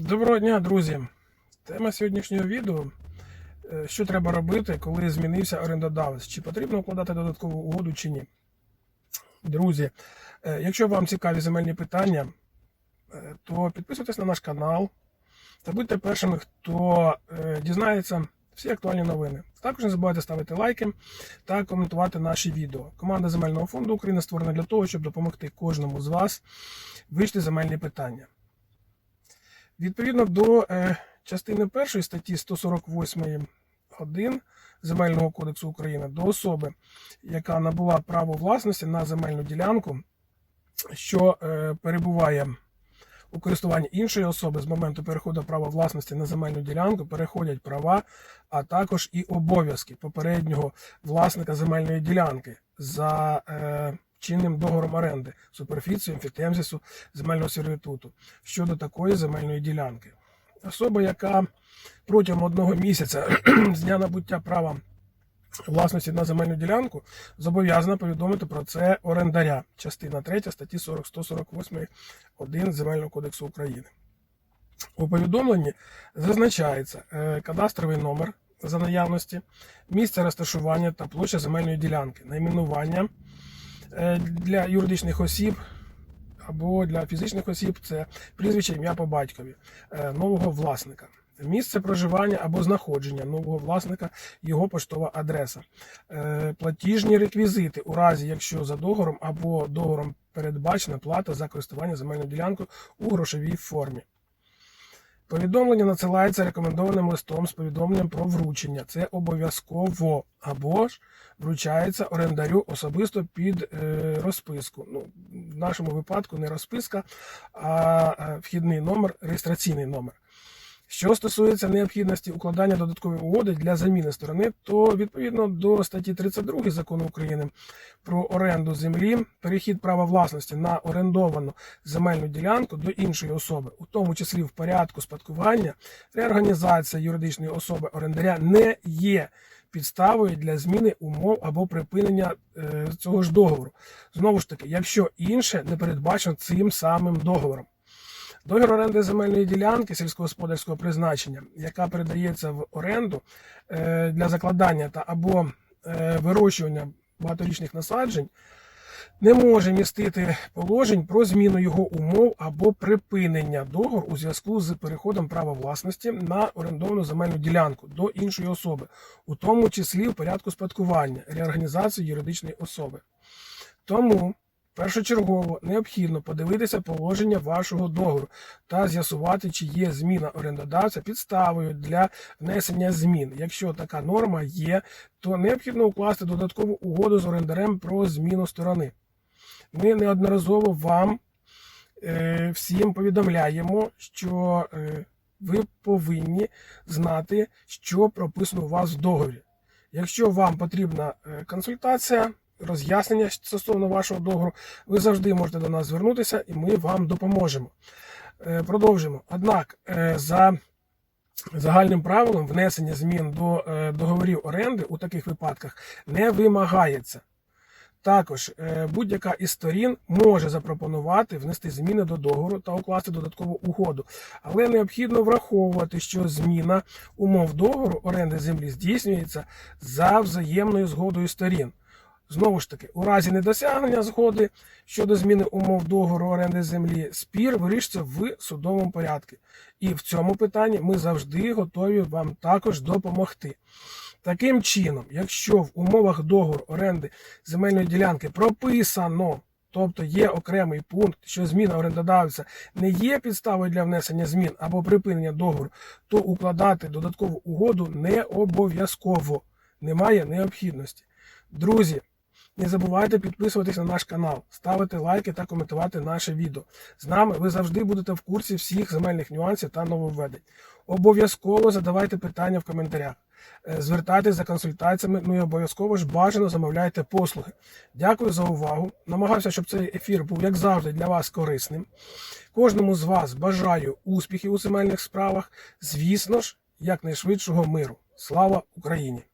Доброго дня, друзі! Тема сьогоднішнього відео: е, що треба робити, коли змінився орендодавець? Чи потрібно укладати додаткову угоду чи ні? Друзі, е, якщо вам цікаві земельні питання, е, то підписуйтесь на наш канал та будьте першими, хто дізнається всі актуальні новини. Також не забувайте ставити лайки та коментувати наші відео. Команда Земельного фонду України створена для того, щоб допомогти кожному з вас вирішити земельні питання. Відповідно до е, частини першої статті 148 1 Земельного кодексу України до особи, яка набула право власності на земельну ділянку, що е, перебуває у користуванні іншої особи з моменту переходу права власності на земельну ділянку, переходять права, а також і обов'язки попереднього власника земельної ділянки за е, чинним договором оренди, суперфіцію, емфітемзису, земельного сервітуту щодо такої земельної ділянки. Особа, яка протягом одного місяця з дня набуття права власності на земельну ділянку, зобов'язана повідомити про це орендаря, частина 3 статті 40 148 1 Земельного кодексу України. У повідомленні зазначається е, кадастровий номер за наявності, місце розташування та площа земельної ділянки, найменування для юридичних осіб або для фізичних осіб це прізвище ім'я по батькові е, нового власника. Місце проживання або знаходження нового власника, його поштова адреса, Е, платіжні реквізити у разі, якщо за договором або договором передбачена плата за користування земельною ділянкою у грошовій формі. Повідомлення надсилається рекомендованим листом з повідомленням про вручення. Це обов'язково або ж вручається орендарю особисто під е, розписку. Ну, в нашому випадку не розписка, а е, вхідний номер, реєстраційний номер. Що стосується необхідності укладання додаткової угоди для заміни сторони, то відповідно до статті 32 закону України про оренду землі, перехід права власності на орендовану земельну ділянку до іншої особи, у тому числі в порядку спадкування, реорганізація юридичної особи орендаря не є підставою для зміни умов або припинення е, цього ж договору. Знову ж таки, якщо інше не передбачено цим самим договором. Договір оренди земельної ділянки сільськогосподарського призначення, яка передається в оренду е, для закладання та або е, вирощування багаторічних насаджень, не може містити положень про зміну його умов або припинення договору у зв'язку з переходом права власності на орендовану земельну ділянку до іншої особи, у тому числі в порядку спадкування, реорганізації юридичної особи. Тому Першочергово необхідно подивитися положення вашого договору та з'ясувати, чи є зміна орендодавця підставою для внесення змін. Якщо така норма є, то необхідно укласти додаткову угоду з орендарем про зміну сторони. Ми неодноразово вам е, всім повідомляємо, що е, ви повинні знати, що прописано у вас в договорі. Якщо вам потрібна е, консультація, роз'яснення стосовно вашого договору, ви завжди можете до нас звернутися і ми вам допоможемо. Е, Продовжимо. Однак, е, за загальним правилом внесення змін до е, договорів оренди у таких випадках не вимагається. Також будь-яка із сторін може запропонувати внести зміни до договору та укласти додаткову угоду, але необхідно враховувати, що зміна умов договору оренди землі здійснюється за взаємною згодою сторін. Знову ж таки, у разі недосягнення згоди щодо зміни умов договору оренди землі, спір вирішиться в судовому порядку. І в цьому питанні ми завжди готові вам також допомогти. Таким чином, якщо в умовах договору оренди земельної ділянки прописано, тобто є окремий пункт, що зміна орендодавця не є підставою для внесення змін або припинення договору, то укладати додаткову угоду не обов'язково. Немає необхідності. Друзі, не забувайте підписуватись на наш канал, ставити лайки та коментувати наше відео. З нами ви завжди будете в курсі всіх земельних нюансів та нововведень. Обов'язково задавайте питання в коментарях. Е, Звертайтеся за консультаціями, ну і обов'язково ж бажано замовляйте послуги. Дякую за увагу. Намагався, щоб цей ефір був, як завжди, для вас корисним. Кожному з вас бажаю успіхів у земельних справах. Звісно ж, якнайшвидшого миру. Слава Україні!